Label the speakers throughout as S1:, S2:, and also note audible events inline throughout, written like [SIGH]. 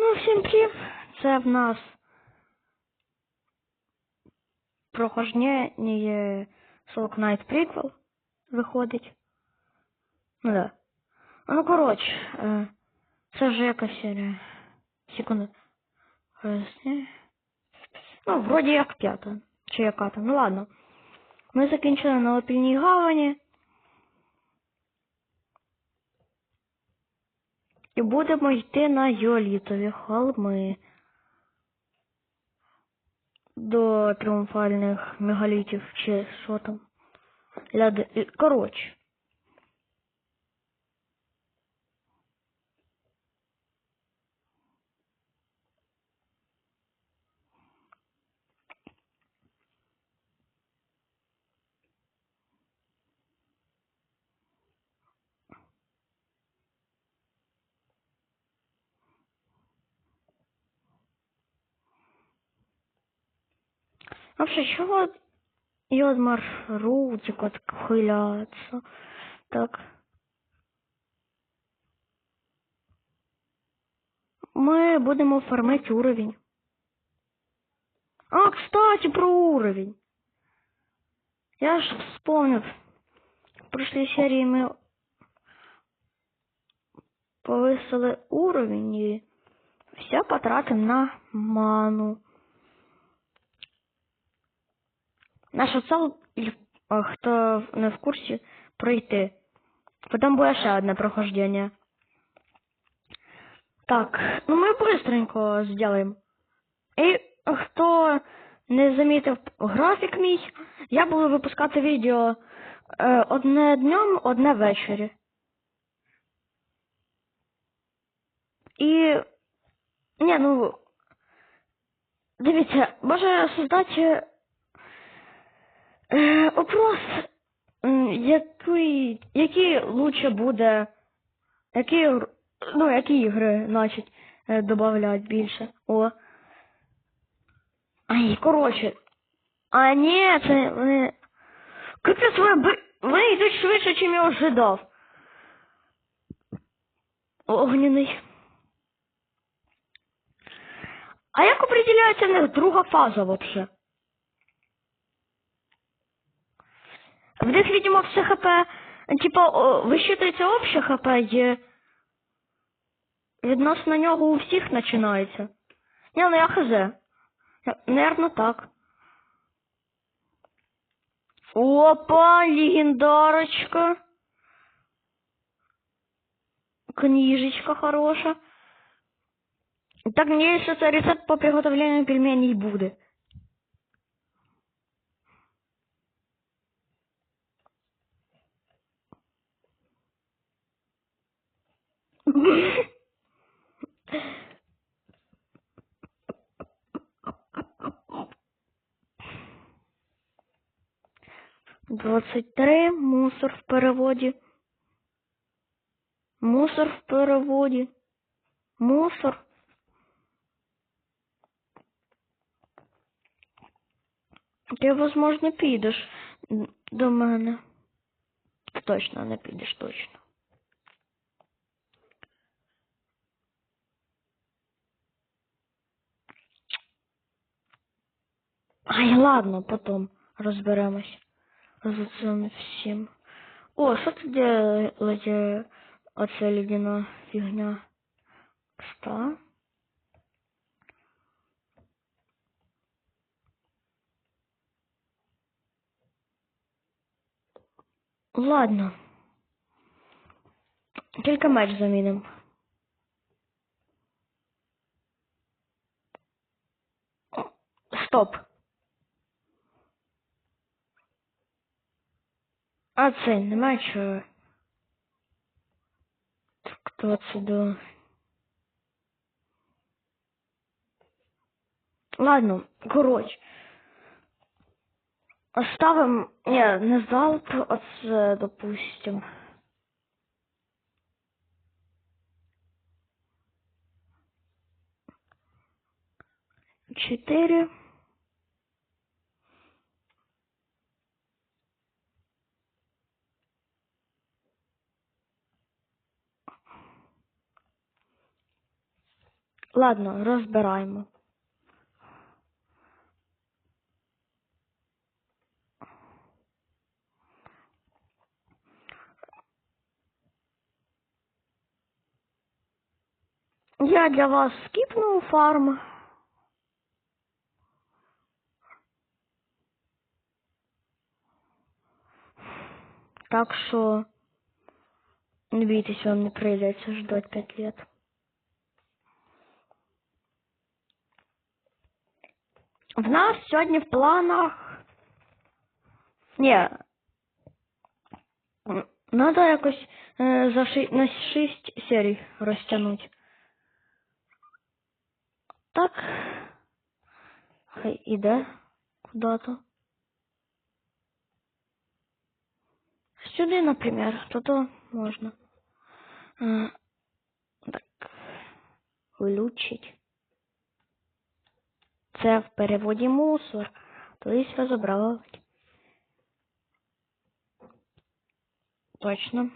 S1: Ну, всім привіт. Це в нас прохождення Soul Knight Prequel виходить. Ну да. Ну, коротше, е, це вже якась серія. Секунду. Ну, вроді як п'ята. Чи яка там. Ну ладно. Ми закінчили на опільній гавані. І будемо йти на Йолітові холми. До тріумфальних мегалітів чи що там. Ляди... Коротше. Вообще, чего и от маршрутик отхиляться? Так. Ми будемо фармити уровень. А, кстати, про уровень. Я ж вспомнив. В прошлій серії ми повисили уровень і все потратимо на ману. Цель, і, хто не в курсі, пройти. Потім буде ще одне прохождення. Так, ну ми быстренько зробимо. І хто не замітив графік мій, я буду випускати відео е, одне днем, одне ввечері. І. Ні, ну. Дивіться, може создати Е, Опрос, який, який лучше буде, які, ну, які ігри, значить, е, добавлять більше. О. Ай, коротше. А ні, це вони. Капець, вони, би- вони йдуть швидше, чим я ожидав. Огняний. А як определяється в них друга фаза вообще? В них, видимо, все хп, типа, висчитується обще хп, і відносно нього у всіх починається. Ні, ну я хз. Я- Наверно, так. Опа, легендарочка. Книжечка хороша. Так, что это рецепт по приготовлению пельменей будет. Двадцать три. Мусор в переводі. Мусор в переводі. Мусор. Ти, возможно, підеш до мене. Точно не підеш, точно. Ай, ладно, потом розберемось з цим всім. О, що ти делаете оце ледяна фігня? Кста? Ладно. Тільки меч заміним. Стоп. А це нема чого. Так, 22. Ладно, коротше. Оставим, не, не залп, оце, допустим. Чотири. Ладно, розбираємо. Я для вас скіпнув фарм. Так що не бійтесь, вам не прийдеться ждать 5 лет. В нас сьогодні в планах. Ні. м, Надо якось е, за ши... на 6 серій розтягнути. Так. Хай іде куди-то. Сюди, наприклад, то то можна. Е, Так. Вилучить. Це в переводі мусор. Тобто розібрати. Точно.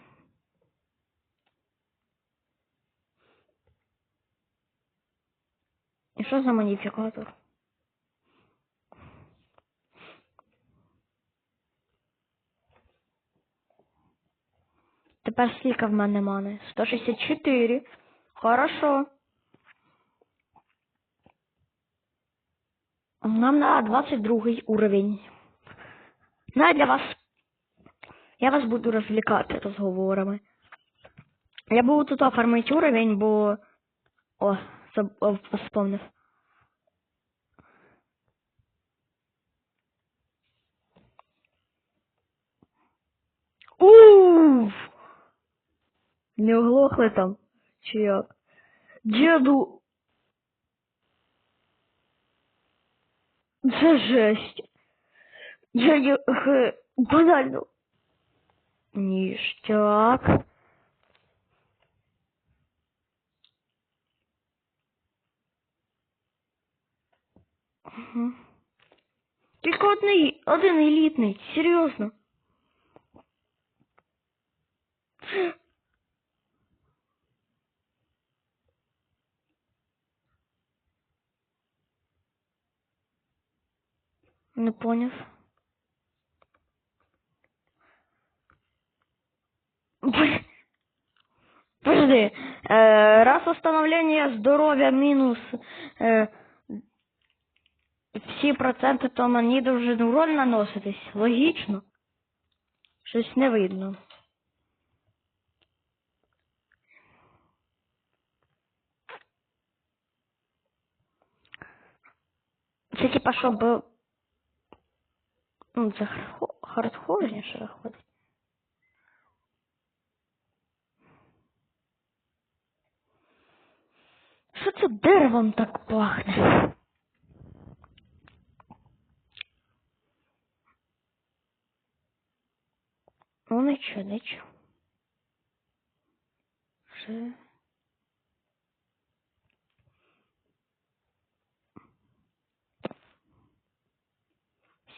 S1: І що за модифікатор? Тепер скільки в мене мани? 164. Хорошо. Нам на 22 уровень. Ну, для вас. Я вас буду розвлікати розговорами. Я буду тут оформити уровень, бо. О, вспомнив. Уф! Не оглохли там? Чи як? Діду. Це жесть. Я не х, банально. Ніштяк. Мгм. Тільки одний, один елітний, серйозно. Не поняв. Подожди, э, раз восстановление здоров'я мінус э, всі проценти, то мені дуже роль наноситись. Логічно. Щось не видно. Це типа, щоб... Ну, це хардхо- хардхорніше виходить. Що це деревом так пахне? Ну, нічого, нічого. Вже.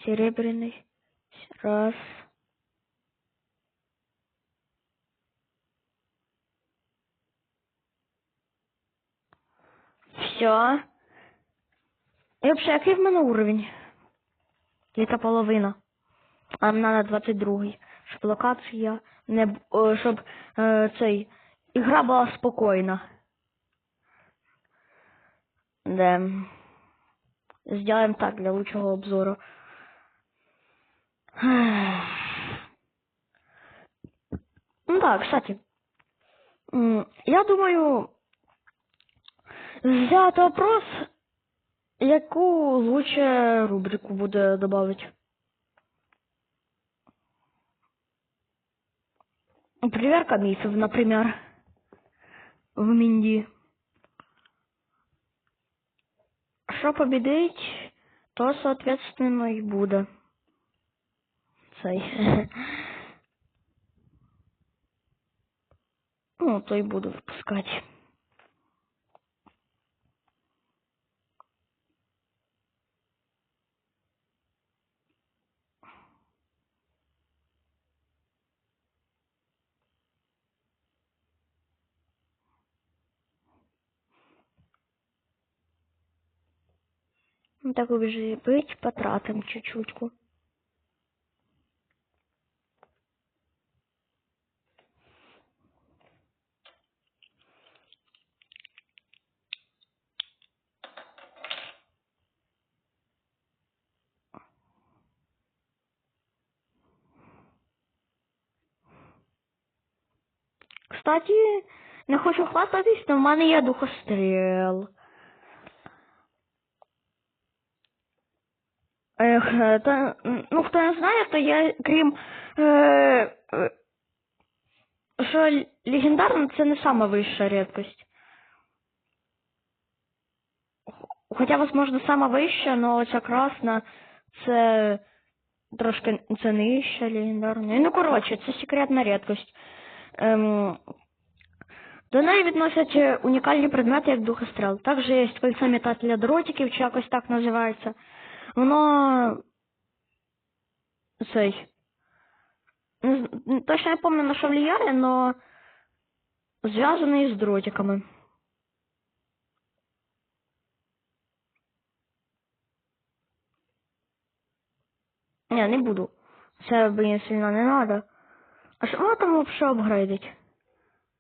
S1: Серебряный. Раз. Все. І взагалі, який в мене уровень? Яка половина? А нам надо 22 щоб локація не о, щоб е, цей ігра була спокійна. Да. Сделаем так для лучшего обзора. Ну да, кстати. Я думаю, взяти вопрос, яку лучше рубрику буде добавить. Проверка мифов, например, в Минди. Що победить, то, соответственно, і буде. Цей. [LAUGHS] Ну, то й буду випускати. Ну, Так уже быть, потратим чуть-чутку. Кстати, не хочу хвастатись, але в мене є духостріл. Ех, е, та, ну, хто не знає, то я, крім е, е, що л- легендарна це не сама вища рідкость. Хоча, возможно, сама вища, але ця красна це трошки це нижча легендарна. Ну, коротше, це секретна рідкость. Ем, до неї відносять унікальні предмети, як духострел. Також є кольцо метателя дротиків, чи якось так називається. Воно цей. Точно не пам'ятаю, на що влияє, но зв'язаний з дротиками. Не, не буду. Це, блин, сильно не надо. А что там вообще апгрейдить?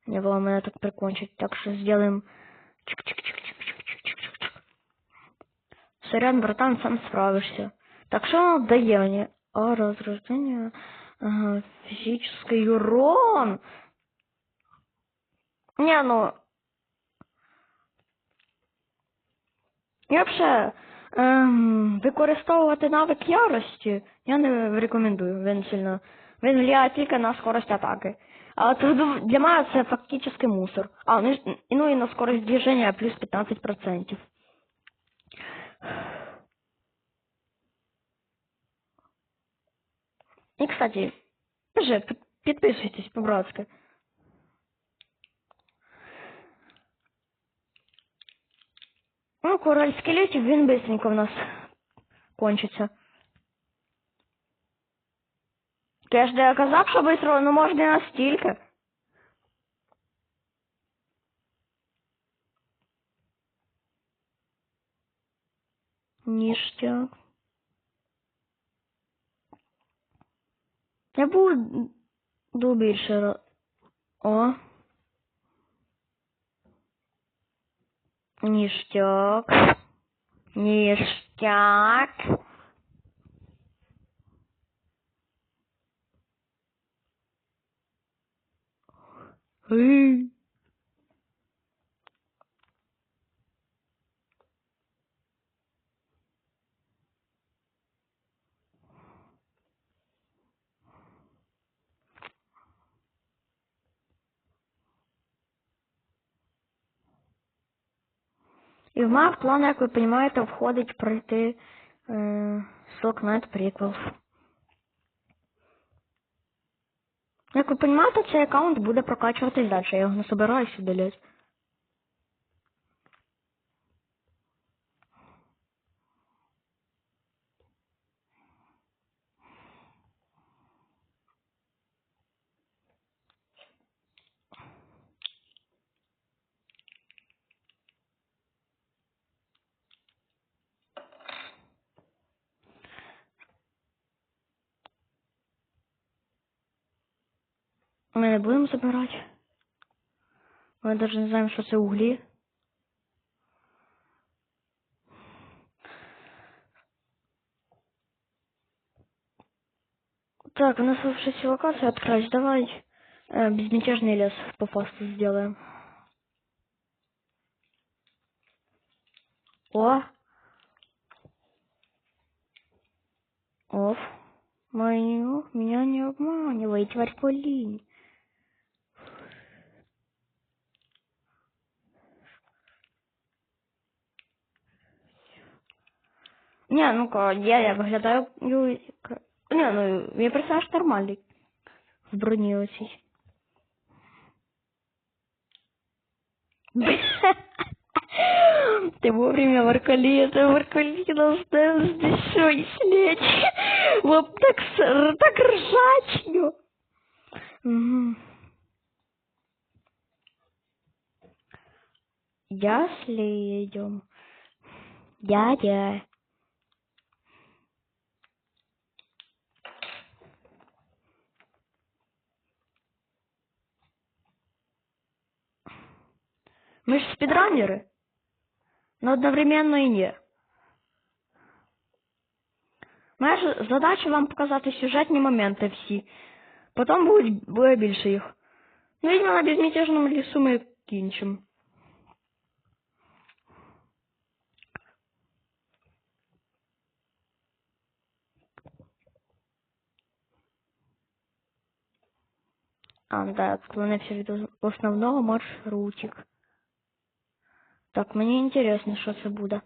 S1: Не было меня так прикончить, так что сделаем... чик чик чик чик чик чик чик чик чик Сорян, братан, сам справишься. Так что дає мені? А, разрождение... Ага, физический урон. Не, ну... І взагалі, ем, використовувати навик ярості я не рекомендую. Він сильно. Він впливає тільки на скорость атаки. А от для мене це фактично мусор. А, ну, ну і на скорость движения плюс 15%. І, кстати, вже під- підписуйтесь по-братськи. Ну, король скелетів, він быстренько в нас кончиться. Я ж не казав, що быстро, ну може не настільки. Ніштяк. Я буду більше. О. Ніштяк. Ніштяк. І в моїх планах, як ви розумієте, входить пройти е, Silk приквел. Як ви розумієте, цей аккаунт буде прокачуватись далі, я його не собираюся удалять. Ми навіть не знаємо, що це углі. Так, у нас уже все локации открылись. Давай э, безмятежный лес по фасту сделаем. О! Оф. Мою, меня не обманывай, тварь полинь. Не, ну-ка, я, я виглядаю... ну, як- Не, ну, мій персонаж нормальний. В броні оцій. Ты вовремя Маркалета, Маркалина, здесь все, и слечь. Вот так, с- так ржачню. Мгм. Ясли идем. Дядя. Ми ж спідранери. Но одновременно і ні. Моя ж задача вам показати сюжетні моменти всі. Потім будуть, буде більше їх. Ну, видимо, на безмятежному лісу ми кінчимо. А, да, отклонився від ос- основного маршрутик. Так, мені інтересно, що це буде.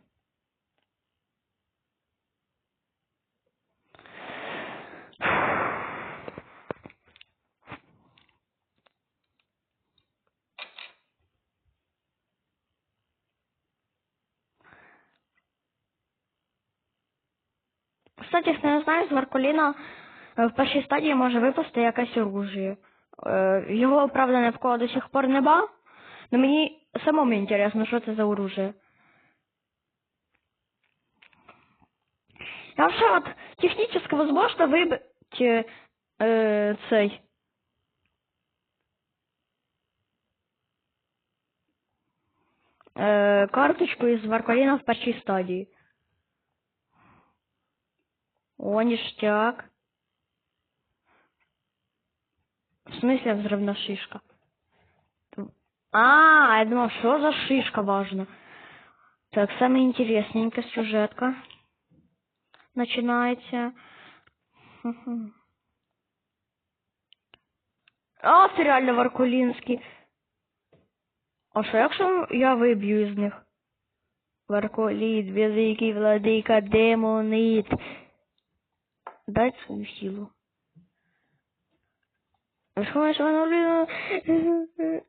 S1: Кстати, хто не знає, з Варкуліна е, в першій стадії може випасти якесь оружие. Е, Його, правда, ні в кого до сих пор нема, но мені самому інтересно, що це за оружие. А вообще вот технически возможно выбить э, э, цей. Э, карточку із Варкаліна в першій стадії. О, ништяк. В смысле взрывная шишка? А, я думал, что за шишка важно. Так, самая интересненькая сюжетка начинается. А, це реально Варкулінський. А що якщо я виб'ю із них? Варкуліт, великий владика демонит. Дай свою силу. Що воно блін?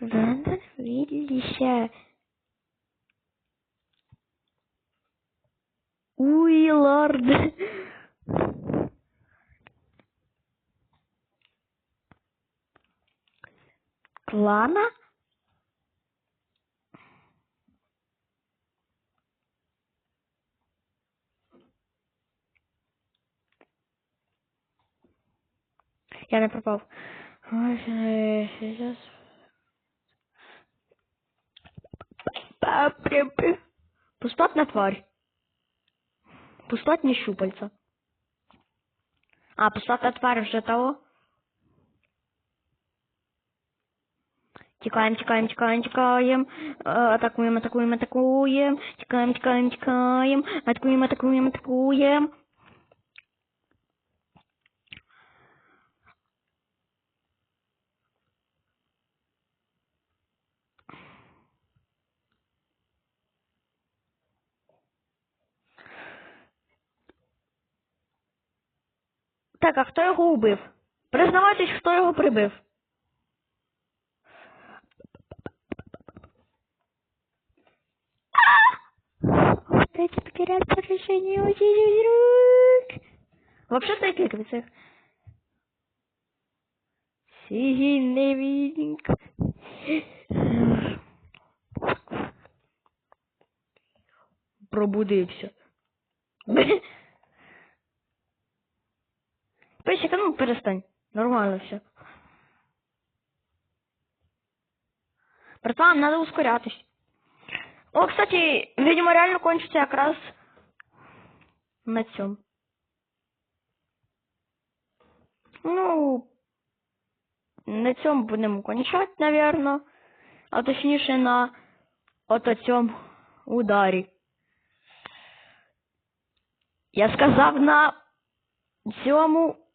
S1: Ванда Виллися. Уиллард. Клана? Я не пропав. Сейчас. Пустотна тварь. Пустотні щупальца. А, пустотна тварь вже того. Тікаємо, тікаємо, тікаємо, тікаємо. Атакуем, Атакуємо, атакуємо, атакуємо. Тікаємо, тікаємо. Атакуємо, атакуємо, атакуємо. Так, а хто його убив? Признавайтесь, хто його прибив. Вот эти потеряют поражение очень рук. Вообще-то я кликаю Сильный видинг. Пробудився. Песик, а ну перестань. Нормально все. Братва, надо ускорятись. О, кстати, видимо, реально кончится якраз на цьому. Ну, на цьому будемо кончати, наверно. А точніше на ото цьому ударі. Я сказав на цьому